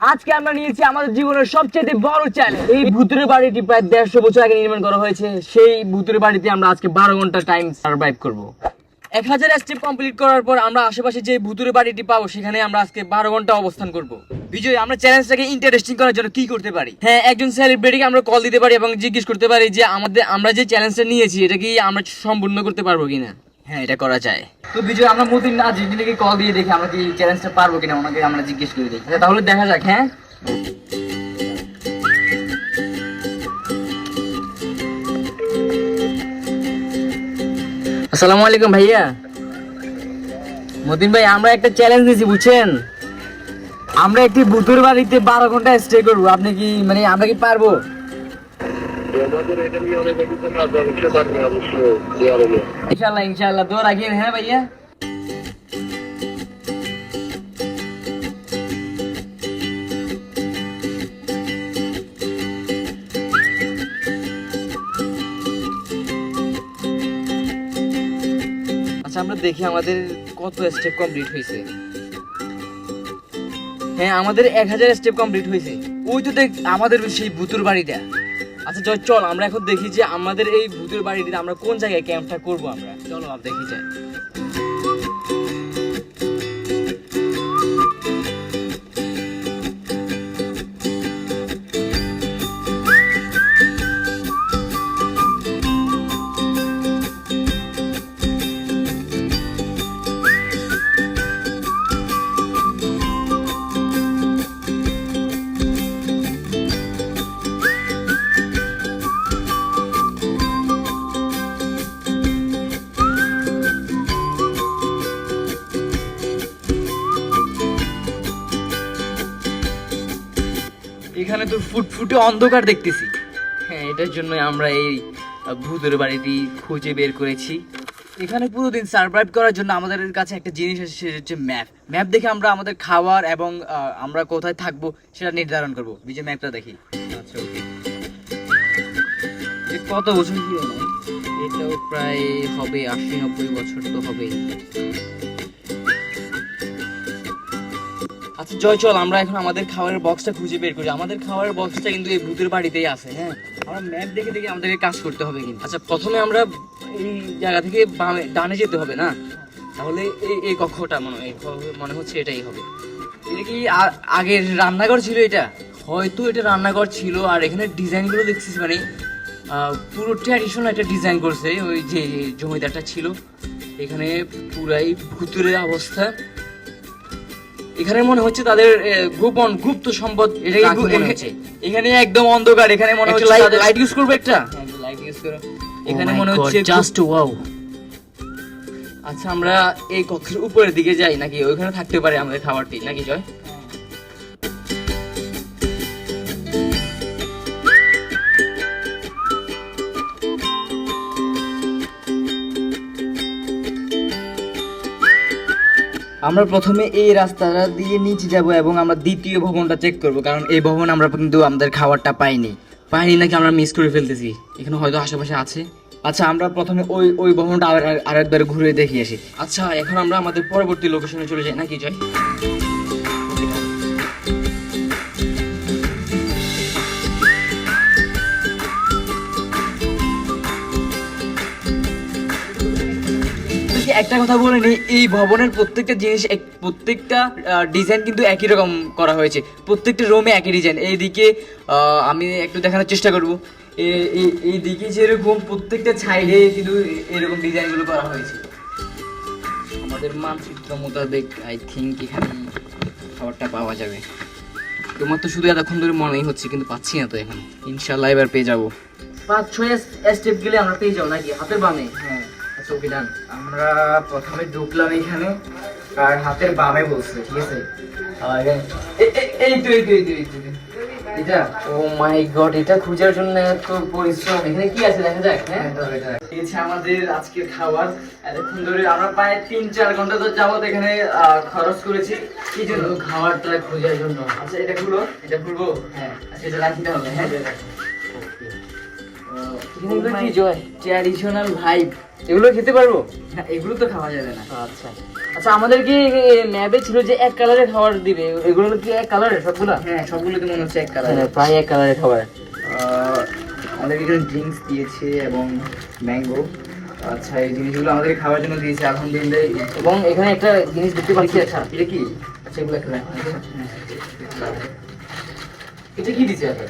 আজকে আমরা নিয়েছি আমাদের জীবনের সবচেয়ে বড় চ্যালেঞ্জ এই ভূতের বাড়িটি প্রায় দেড়শো বছর আগে নির্মাণ করা হয়েছে। সেই ভূতের বাড়িতে আমরা আজকে বারো ঘণ্টা টাইম সার্ভাইভ করব। এক হাজার স্টেপ কমপ্লিট করার পর আমরা আশেপাশে যে ভূতুরে বাড়িটি পাবো, সেখানে আমরা আজকে বারো ঘণ্টা অবস্থান করব। বিজয়, আমরা চ্যালেঞ্জটাকে ইন্টারেস্টিং করার জন্য কি করতে পারি? হ্যাঁ একজন সেলিব্রিটিকে আমরা কল দিতে পারি এবং জিজ্ঞেস করতে পারি যে আমাদের, আমরা যে চ্যালেঞ্জটা নিয়েছি, এটা কি আমরা সম্পূর্ণ করতে পারব কিনা? হ্যাঁ এটা করা যায়। তো বিজয় আমরা মতিন আজিজকে কল দিয়ে দেখি আমরা কি চ্যালেঞ্জটা পারব কিনা ওনাকে আমরা জিজ্ঞেস করে দেখি। আচ্ছা, তাহলে দেখা যাক হ্যাঁ? আসসালামু আলাইকুম ভাইয়া। মতিন ভাই আমরা একটা চ্যালেঞ্জ দিয়েছি বুঝছেন? আমরা একটি বুতুর বাড়িতে বারো ঘণ্টা স্টে করব। আপনি কি মানে আমরা কি পারব? হ্যাঁ আচ্ছা আমরা দেখি আমাদের কত স্টেপ কমপ্লিট হয়েছে। হ্যাঁ আমাদের এক হাজার স্টেপ কমপ্লিট হয়েছে। ওই তো দেখ, আমাদের সেই ভুতুর বাড়িটা। আচ্ছা জয় চল, আমরা এখন দেখি যে আমাদের এই ভূতের বাড়িটিতে আমরা কোন জায়গায় ক্যাম্পটা করব আমরা? চলো দেখি যাই। ফুটফুটে অন্ধকার দেখতেছি। হ্যাঁ এটার জন্য আমরা এই ভূতের বাড়িটি খুঁজে বের করেছি। এখানে পুরো দিন সার্ভাইভ করার জন্য আমাদের কাছে একটা জিনিস আছে, সেটা হচ্ছে ম্যাপ ম্যাপ দেখে আমরা আমাদের খাবার এবং আমরা কোথায় থাকব সেটা নির্ধারণ করব। বিজয় ম্যাপটা দেখি। আচ্ছা কত বছর কি এটাও প্রায় হবে আশি নব্বই বছর তো হবেই। আচ্ছা জয় চল, আমরা এখন আমাদের খাবারের বক্সটা খুঁজে বের করি। আমাদের খাবারের বক্সটা কিন্তু এই ভূতের বাড়িতেই আছে হ্যাঁ? আমরা ম্যাপ দেখে দেখে আমাদেরকে কাজ করতে হবে কিন্তু। আচ্ছা প্রথমে আমরা এই জায়গা থেকে বামে ডানে যেতে হবে, না? তাহলে এই এই কক্ষটা মনে হয় মনে হচ্ছে এটাই হবে। এটা কি আগের রান্নাঘর ছিল এটা? হয়তো এটা রান্নাঘর ছিল, আর এখানে ডিজাইনগুলো দেখছিস মানে পুরো ট্র্যাডিশনাল একটা ডিজাইন করছে, ওই যে জমিদারটা ছিল। এখানে পুরাই ভুতুরের অবস্থা। এখানে মনে হচ্ছে তাদের গোপন গুপ্ত সম্পদ এখানে- একদম অন্ধকার এখানে মনে হচ্ছে লাইট ইউজ করবে একটা? লাইট ইউজ করো। Oh এখানে মনে হচ্ছে জাস্ট ওয়াও আচ্ছা আমরা এই কক্ষের উপরের দিকে যাই নাকি ওইখানে থাকতে পারে আমাদের খাবারটি? নাকি জয়? আমরা প্রথমে এই রাস্তাটা দিয়ে নিচে যাব এবং আমরা দ্বিতীয় ভবনটা চেক করব, কারণ এই ভবন আমরা কিন্তু আমাদের খাবারটা পাইনি। পাইনি নাকি আমরা মিস করে ফেলতেছি? এখানে হয়তো আশেপাশে আছে। আচ্ছা আমরা প্রথমে ওই ওই ভবনটা আর আরেকবার ঘুরে দেখি আসি। আচ্ছা এখন আমরা আমাদের পরবর্তী লোকেশনে চলে যাই। নাকি, জয়? একটা কথা বলে নি, এই ভবনের প্রত্যেকটা জিনিস প্রত্যেকটা ডিজাইন কিন্তু একই রকম করা হয়েছে। প্রত্যেকটা রুমে একই ডিজাইন এইদিকে আমি একটু দেখানোর চেষ্টা করব। এইদিকে যেরকম প্রত্যেকটা সাইডে কিন্তু এরকম ডিজাইনগুলো করা হয়েছে। আমাদের মানচিত্র মোতাবেক আই থিঙ্ক এখানে খাবারটা পাওয়া যাবে। তোমার তো শুধু এতক্ষণ ধরে মনেই হচ্ছে, কিন্তু পাচ্ছি না তো এখন। ইনশাল্লাহ এবার পেয়ে যাব। পাঁচ, ছয় স্টেপ গেলে আমরা পেয়ে যাব নাকি? হাতের বামে? হ্যাঁ ডান আমরা প্রথমে ঢুকলাম এখানে আর হাতের বামে বলছে ঠিক আছে? আর এই তো এই তো এই তো এই তো, এটা? ও মাই গড এটা খোঁজার জন্য এত পরিশ্রম। এখানে কি আছে দেখা যাক হ্যাঁ? এই হচ্ছে আমাদের আজকের খাবার। এতক্ষণ ধরে আমরা প্রায় তিন চার ঘণ্টা তো যাবত এখানে খরচ করেছি। কি জন্য? খাবারটা খোঁজার জন্য। আচ্ছা এটা খুলো এটা খুলবো? হ্যাঁ। আচ্ছা এটা হবে হ্যাঁ? ট্র্যাডিশনাল ভাইব এগুলো খেতে পারব? না এগুলো তো খাওয়া যাবে না। আচ্ছা। আচ্ছা আমাদের কি ম্যাপে ছিল যে এক কালারের খাবার দিবে? এগুলো কি এক কালারের সবগুলো? হ্যাঁ সবগুলোতে মনে হচ্ছে এক কালার হ্যাঁ প্রায় এক কালারের খাবার। আমাদের এখানে ড্রিঙ্কস দিয়েছে এবং ম্যাঙ্গো আচ্ছা এই জিনিসগুলো আমাদের খাওয়ার জন্য দিয়েছে আলহামদুলিল্লাহ। এবং এখানে একটা জিনিস দেখতে পাচ্ছি। আচ্ছা এটা কি? আচ্ছা এগুলো একটা এটা কি দিচ্ছে আপনার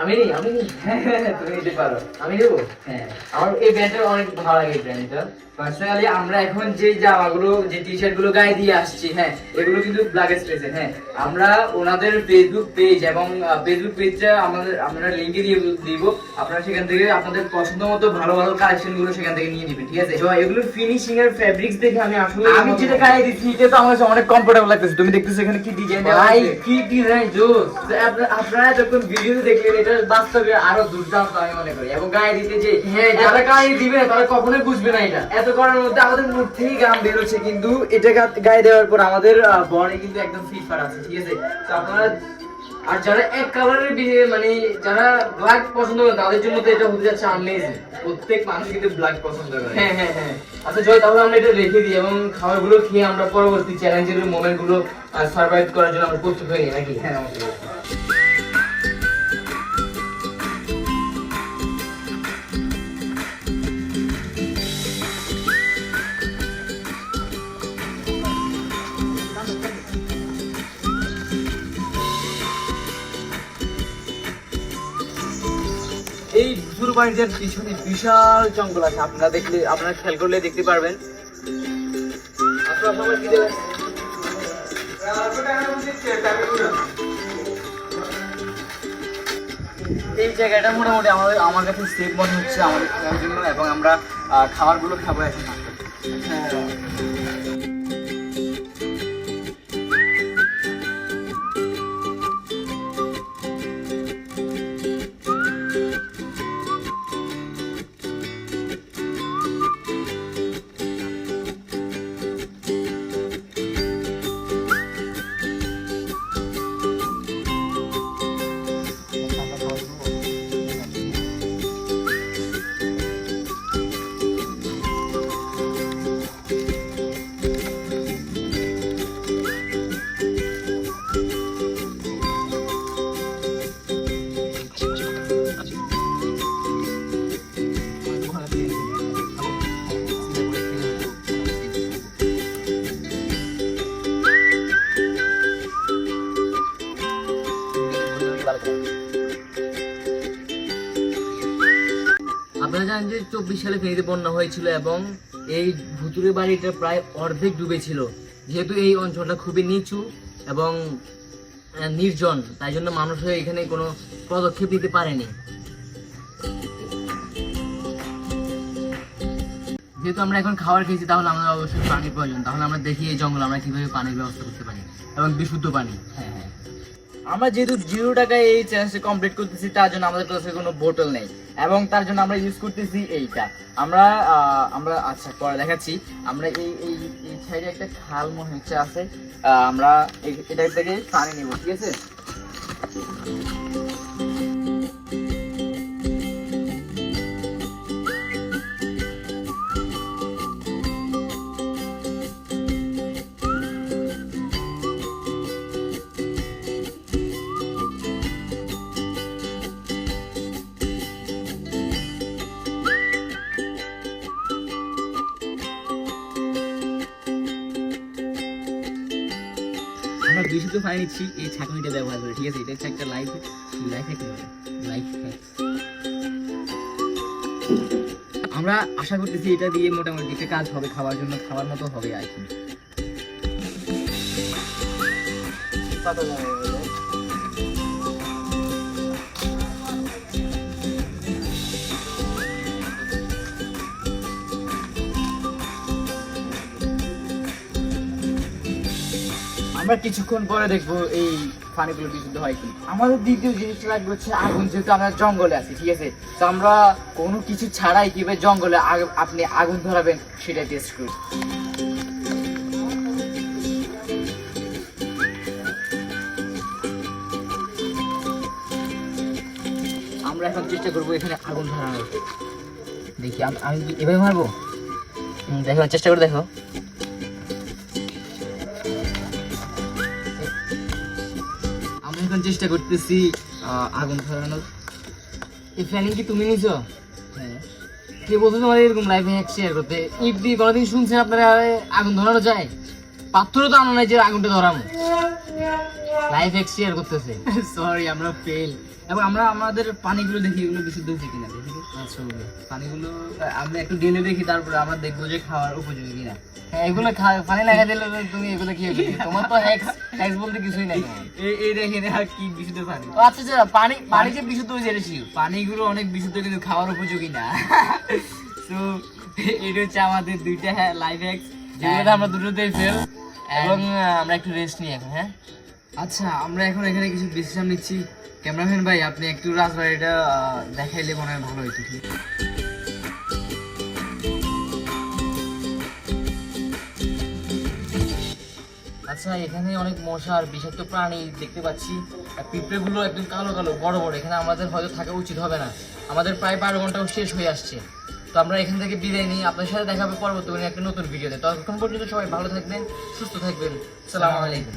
আমি নি আমি নি হ্যাঁ তুমি নিতে পারো। আমি নেব? হ্যাঁ। আমার এই ব্র্যান্ডটা অনেক ভালো লাগে এই ব্র্যান্ডটা পার্সোনালি আমরা এখন যে জামাগুলো যে টি গায়ে দিয়ে আসছি হ্যাঁ এগুলো কিন্তু ব্ল্যাক হ্যাঁ। আমরা ওনাদের ফেসবুক পেজ এবং ফেসবুক পেজটা আমাদের আমরা লিঙ্কে দিয়ে দিব। আপনারা সেখান থেকে আপনাদের পছন্দ মতো ভালো ভালো কালেকশনগুলো সেখান থেকে নিয়ে নেবেন ঠিক আছে? তো এগুলোর ফিনিশিং এর ফ্যাব্রিক্স দেখে আমি আসলে আমি যেটা গায়ে দিচ্ছি এটা তো আমার কাছে অনেক কমফোর্টেবল লাগতেছে। তুমি দেখতেছো এখানে কি ডিজাইন ভাই কি ডিজাইন জোস। আপনারা যখন ভিডিওতে দেখলেন এটা বাস্তবে আরও দুর্দান্ত আমি মনে করি। এবং গায়ে দিতে যে হ্যাঁ যারা গায়ে দিবে তারা কখনোই বুঝবে না এটা। এত করার মধ্যে আমাদের মুখ থেকেই গাম বেরোচ্ছে কিন্তু এটা গায়ে দেওয়ার পর আমাদের বডি কিন্তু একদম ফিট ফাট আছে ঠিক আছে? তো আপনারা আর যারা এক কালারের মানে যারা ব্ল্যাক পছন্দ করে তাদের জন্য তো এটা হতে যাচ্ছে আমেজিং প্রত্যেক মানুষ কিন্তু ব্ল্যাক পছন্দ করে। হ্যাঁ হ্যাঁ হ্যাঁ। আচ্ছা জয় তাহলে আমরা এটা রেখে দিই এবং খাবারগুলো খেয়ে আমরা পরবর্তী চ্যালেঞ্জের মোমেন্টগুলো সার্ভাইভ করার জন্য আমরা প্রস্তুত হয়ে নাকি? হ্যাঁ অবশ্যই। এই ভুতুর পিছনে বিশাল জঙ্গল আছে, আপনারা দেখলে, আপনারা খেয়াল করলে দেখতে পারবেন। এই জায়গাটা মোটামুটি আমাদের আমার কাছে সেফ মনে হচ্ছে আমাদের জন্য, এবং আমরা খাবারগুলো খাব এখন। চব্বিশ সালে ফেনীতে বন্যা হয়েছিল এবং এই ভুতুরে বাড়িটা প্রায় অর্ধেক ডুবেছিল। যেহেতু এই অঞ্চলটা খুবই নিচু এবং নির্জন, তাই জন্য মানুষ হয়ে এখানে কোনো পদক্ষেপ নিতে পারেনি। যেহেতু আমরা এখন খাবার খেয়েছি, তাহলে আমাদের অবশ্যই পানির প্রয়োজন। তাহলে আমরা দেখি এই জঙ্গল আমরা কীভাবে পানির ব্যবস্থা করতে পারি এবং বিশুদ্ধ পানি। হ্যাঁ হ্যাঁ। আমরা যেহেতু জিরো টাকায় এই চ্যালেঞ্জটি কমপ্লিট করতেছি, তার জন্য আমাদের কাছে কোনো বোতল নেই। এবং তার জন্য আমরা ইউজ করতেছি এইটা। আমরা আমরা আচ্ছা পরে দেখাচ্ছি। আমরা এই এই এই সাইডে একটা খাল মনে হচ্ছে আছে। আমরা এটা থেকে পানি নিব, ঠিক আছে? আমরা বিশুদ্ধ নিচ্ছি, এই ছাঁকনিটা ব্যবহার করে, ঠিক আছে? এটা হচ্ছে একটা life life hack life hack আমরা আশা করতেছি এটা দিয়ে মোটামুটি একটা কাজ হবে, খাওয়ার জন্য খাওয়ার মতো হবে আর কি। আমরা কিছুক্ষণ পরে দেখব এই পানিগুলো বিশুদ্ধ হয় কি আমাদের দ্বিতীয় জিনিসটা লাগবে হচ্ছে আগুন, যেহেতু আমরা জঙ্গলে আছি, ঠিক আছে? তো আমরা কোনো কিছু ছাড়াই কীভাবে জঙ্গলে আপনি আগুন ধরাবেন সেটা টেস্ট করি আমরা এখন চেষ্টা করব এখানে আগুন ধরানোর। দেখি, আমি এভাবে মারবো? দেখো, চেষ্টা করে দেখো। এখন চেষ্টা করতেছি আগুন ধরানোর। এই প্ল্যানিং কি তুমি নিছো? হ্যাঁ। কে বলছো তোমার এরকম লাইফ হ্যাক শেয়ার করতে? ইফ দিয়ে কোনোদিন শুনছেন আপনারা আগুন ধরানো যায়? পাথরও তো আনো নাই যে আগুনটা লাইফ শেয়ার করতেছে। সরি আমরা ফেল এবং আমরা আমাদের পানিগুলো দেখি এগুলো বিশুদ্ধ হচ্ছে কিনা দেখি। আচ্ছা পানিগুলো আমরা একটু দেখি তারপরে আমরা দেখব যে খাওয়ার উপযোগী কিনা। হ্যাঁ এগুলো পানি লাগা দিলে তুমি এগুলো কি তোমার তো হ্যাক্স হ্যাক্স বলতে কিছুই নাই এই এই দেখেন আর কি বিশুদ্ধ পানি। আচ্ছা আচ্ছা পানি পানি যে বিশুদ্ধ হয়ে যাচ্ছে পানিগুলো অনেক বিশুদ্ধ কিন্তু খাওয়ার উপযোগী না। তো এটা হচ্ছে আমাদের দুইটা হ্যাঁ লাইফ হ্যাক্স যেগুলো আমরা দুটোতেই ফেল এবং আমরা একটু রেস্ট নিই এখন হ্যাঁ? আচ্ছা আমরা এখন এখানে কিছু বিশ্রাম নিচ্ছি। ক্যামেরাম্যান ভাই আপনি একটু রাজবাড়িটা দেখাইলে মনে হয় ভালো হইতো। আচ্ছা এখানে অনেক মশা আর বিষাক্ত প্রাণী দেখতে পাচ্ছি। আর পিঁপড়েগুলো একদম কালো কালো বড় বড়। এখানে আমাদের হয়তো থাকা উচিত হবে না। আমাদের প্রায় বারো ঘন্টাও শেষ হয়ে আসছে। তো আমরা এখান থেকে বিদায় নিই। আপনার সাথে দেখা হবে পরবর্তী একটা নতুন ভিডিওতে। ততক্ষণ পর্যন্ত সবাই ভালো থাকবেন, সুস্থ থাকবেন। সালাম আলাইকুম।